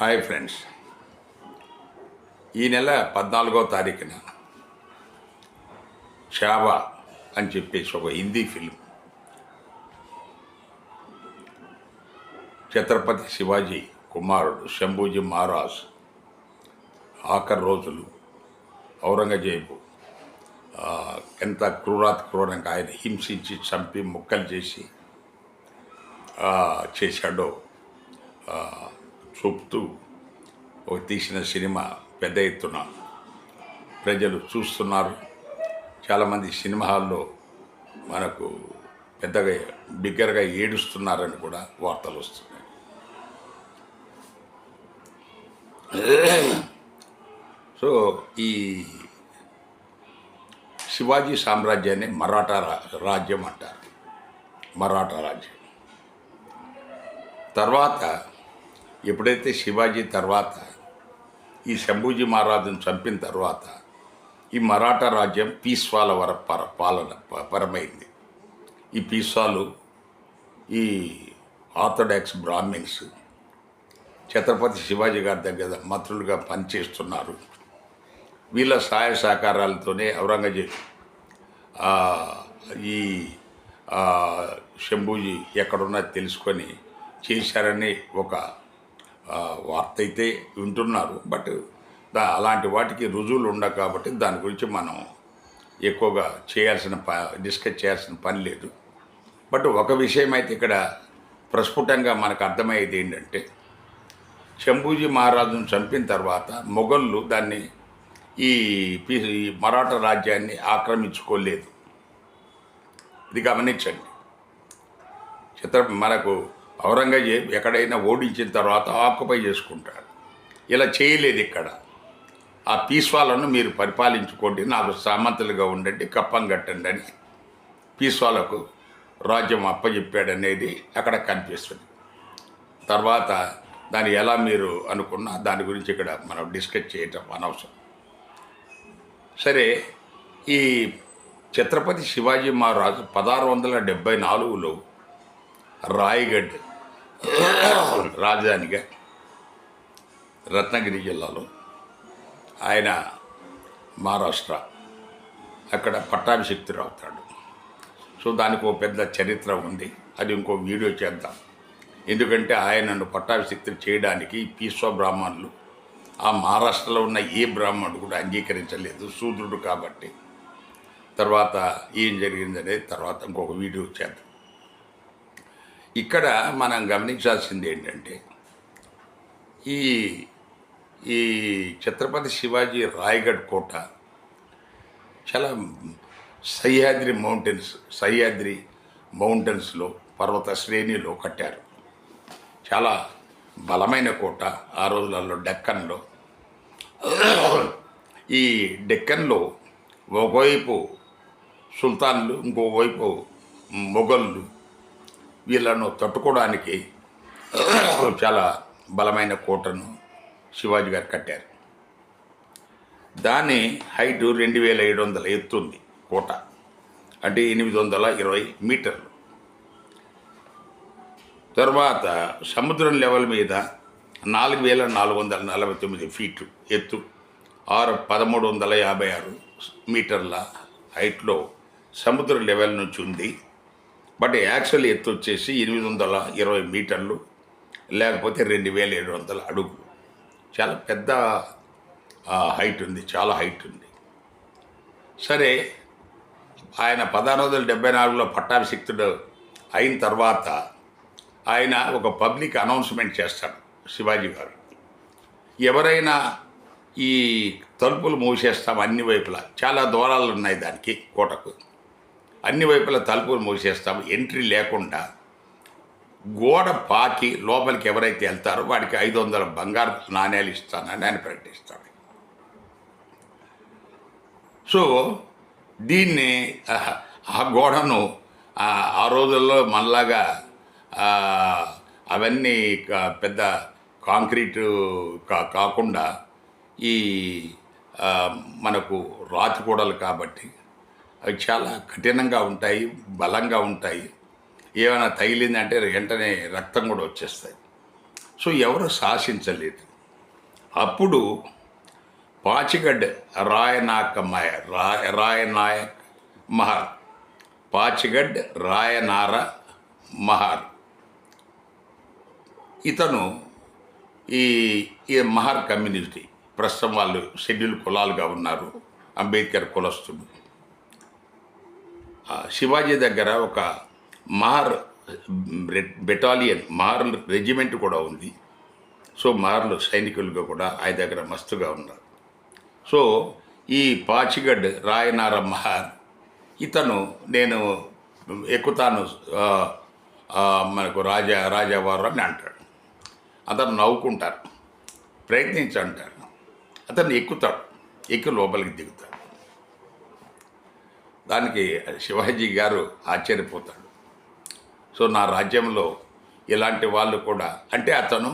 Hi friends. ఈ నెల పద్నాలుగో తారీఖున చావా అని చెప్పేసి ఒక హిందీ ఫిల్మ్ ఛత్రపతి శివాజీ కుమారుడు శంభూజీ మహారాజ్ ఆఖరి రోజులు ఔరంగజేబు ఎంత క్రూరాత్ క్రూరంగా ఆయన హింసించి చంపి ముక్కలు చేసి చేశాడో చూపుతూ ఒక తీసిన సినిమా పెద్ద ఎత్తున ప్రజలు చూస్తున్నారు. చాలామంది సినిమా హాల్లో మనకు పెద్దగా బిగ్గరగా ఏడుస్తున్నారని కూడా వార్తలు వస్తున్నాయి. సో ఈ శివాజీ సామ్రాజ్యాన్ని మరాఠా రా- రాజ్యం అంటారు. మరాఠా రాజ్యం. తర్వాత ఎప్పుడైతే శివాజీ తర్వాత ఈ శంభూజీ మహారాజును చంపిన తర్వాత ఈ మరాఠా రాజ్యం పీస్వాల వర పర పాలన ప- పరమైంది. ఈ పీస్వాలు ఈ ఆర్థడాక్స్ బ్రాహ్మిన్స్ ఛత్రపతి శివాజీ గారి దగ్గర మంత్రులుగా పనిచేస్తున్నారు. వీళ్ళ సహాయ సహకారాలతోనే ఔరంగజేబ్ ఈ శంభూజీ ఎక్కడున్నా తెలుసుకొని చేశారని ఒక వార్త అయితే వింటున్నారు. బట్ దా అలాంటి వాటికి రుజువులు ఉండవు కాబట్టి దాని గురించి మనం ఎక్కువగా చేయాల్సిన ప డిస్కస్ చేయాల్సిన పని లేదు. బట్ ఒక విషయం అయితే ఇక్కడ ప్రస్ఫుటంగా మనకు అర్థమయ్యేది ఏంటంటే శంభూజీ మహారాజును చంపిన తర్వాత మొఘళ్ళు దాన్ని ఈ పి- ఈ మరాఠా రాజ్యాన్ని ఆక్రమించుకోలేదు. ఇది గమనించండి. చిత్ర మనకు ఔరంగజేబ్ ఎక్కడైనా ఓడించిన తర్వాత ఆక్యుపై చేసుకుంటాడు. ఇలా చేయలేదు ఇక్కడ. ఆ పీస్వాలను మీరు పరిపాలించుకోండి నాకు సామంతులుగా ఉండండి కప్పం కట్టండి అని పీస్వాలకు రాజ్యం అప్పచెప్పాడనేది అక్కడ కనిపిస్తుంది. తర్వాత దాన్ని ఎలా మీరు అనుకున్నా దాని గురించి ఇక్కడ మనం డిస్కస్ చేయటం అనవసరం. సరే ఈ ఛత్రపతి శివాజీ మహారాజు పదహారు వందల డెబ్బై నాలుగులో రాయగఢ్ రాజధానిగా రత్నగిరి జిల్లాలో ఆయన మహారాష్ట్ర అక్కడ పట్టాభిషిక్తుడు అవుతాడు. సో దానికి ఒక పెద్ద చరిత్ర ఉంది. అది ఇంకో వీడియో చేద్దాం. ఎందుకంటే ఆయనను పట్టాభిషిక్తుడు చేయడానికి పీశ్వ బ్రాహ్మణులు ఆ మహారాష్ట్రలో ఉన్న ఏ బ్రాహ్మణుడు కూడా అంగీకరించలేదు. శూద్రుడు కాబట్టి. తర్వాత ఏం జరిగిందనేది తర్వాత ఇంకొక వీడియో చేద్దాం. ఇక్కడ మనం గమనించాల్సింది ఏంటంటే ఈ ఈ ఛత్రపతి శివాజీ రాయగఢ్ కోట చాలా సహ్యాద్రి మౌంటైన్స్ సహ్యాద్రి మౌంటైన్స్లో పర్వత శ్రేణిలో కట్టారు. చాలా బలమైన కోట ఆ రోజులలో డెక్కన్లో. ఈ డెక్కన్లో ఒకవైపు సుల్తాన్లు ఇంకోవైపు మొఘళ్ళు వీళ్ళను తట్టుకోవడానికి చాలా బలమైన కోటను శివాజీ గారు కట్టారు. దాని హైట్ రెండు వేల ఏడు వందల ఎత్తుంది కోట. అంటే ఎనిమిది వందల ఇరవై మీటర్లు. తర్వాత సముద్రం లెవెల్ మీద నాలుగు వేల నాలుగు వందల నలభై తొమ్మిది ఫీట్లు ఎత్తు. ఆరు పదమూడు వందల యాభై ఆరు మీటర్ల హైట్లో సముద్ర లెవెల్ నుంచి ఉంది. బట్ యాక్చువల్ ఎత్తు వచ్చేసి ఎనిమిది వందల ఇరవై మీటర్లు లేకపోతే రెండు వేల ఏడు వందల అడుగులు చాలా పెద్ద హైట్ ఉంది చాలా హైట్ ఉంది. సరే ఆయన పదహారు వందల డెబ్బై నాలుగులో పట్టాభిషిక్తుడు అయిన తర్వాత ఆయన ఒక పబ్లిక్ అనౌన్స్మెంట్ చేస్తాడు శివాజీ గారు. ఎవరైనా ఈ తలుపులు మూసేస్తాం అన్ని వైపులా. చాలా దూరాలు ఉన్నాయి దానికి కోటకు. అన్ని వైపులా తలుపులు మూసేస్తాం ఎంట్రీ లేకుండా గోడ పాకి లోపలికి ఎవరైతే వెళ్తారో వాడికి ఐదు వందల బంగారు నాణ్యాలు ఇస్తానని ఆయన ప్రకటిస్తాడు. సో దీన్ని ఆ, గోడను ఆ, రోజుల్లో మనలాగా అవన్నీ పెద్ద కాంక్రీటు కా కాకుండా ఈ మనకు రాతి గోడలు కాబట్టి అవి చాలా కఠినంగా ఉంటాయి బలంగా ఉంటాయి. ఏమైనా తగిలిందంటే వెంటనే రక్తం కూడా వచ్చేస్తాయి. సో ఎవరు శాసించలేదు. అప్పుడు పాచిగడ్ రాయనాకమయ రాయ రాయనాయక్ మహర్ పాచిగడ్ రాయనార మహర్. ఇతను ఈ ఈ మహర్ కమ్యూనిటీ ప్రస్తుతం వాళ్ళు షెడ్యూల్ కులాలుగా ఉన్నారు అంబేద్కర్ కులస్తుడు శివాజీ దగ్గర ఒక మహర్ బెటాలియన్ మహర్ రెజిమెంట్ కూడా ఉంది. సో మహర్లు సైనికులుగా కూడా ఆయన దగ్గర మస్తుగా ఉన్నారు. సో ఈ పాచిగడ్ రాయనార మహార్ ఇతను నేను ఎక్కుతాను మనకు రాజా రాజావారు అని అంటాడు. అతను నవ్వుకుంటారు ప్రయత్నించి అంటారు. అతను ఎక్కుతాడు ఎక్కి లోపలికి దిగుతాడు. దానికి శివాజీ గారు ఆశ్చర్యపోతాడు. సో నా రాజ్యంలో ఇలాంటి వాళ్ళు కూడా అంటే అతను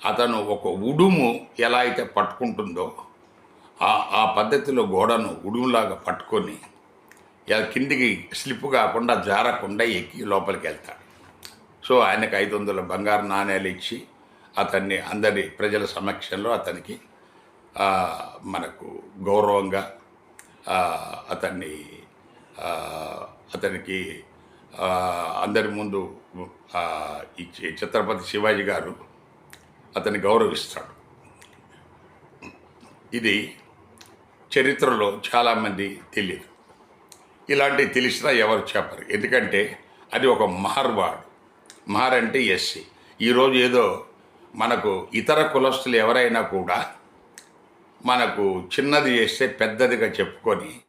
అతను ఒక ఉడుము ఎలా అయితే పట్టుకుంటుందో ఆ ఆ పద్ధతిలో గోడను ఉడుములాగా పట్టుకొని కిందికి స్లిప్ కాకుండా జారకుండా ఎక్కి లోపలికి వెళ్తాడు. సో ఆయనకు ఐదు వందల బంగారు నాణేలు ఇచ్చి అతన్ని అందరి ప్రజల సమక్షంలో అతనికి మనకు గౌరవంగా అతన్ని అతనికి అందరి ముందు ఈ ఛత్రపతి శివాజీ గారు అతన్ని గౌరవిస్తాడు. ఇది చరిత్రలో చాలామంది తెలియదు ఇలాంటివి తెలిసినా ఎవరు చెప్పరు. ఎందుకంటే అది ఒక మహర్వాడు మహర్ అంటే ఎస్సీ ఈరోజు ఏదో మనకు ఇతర కులస్తులు ఎవరైనా కూడా మనకు చిన్నది చేస్తే పెద్దదిగా చెప్పుకొని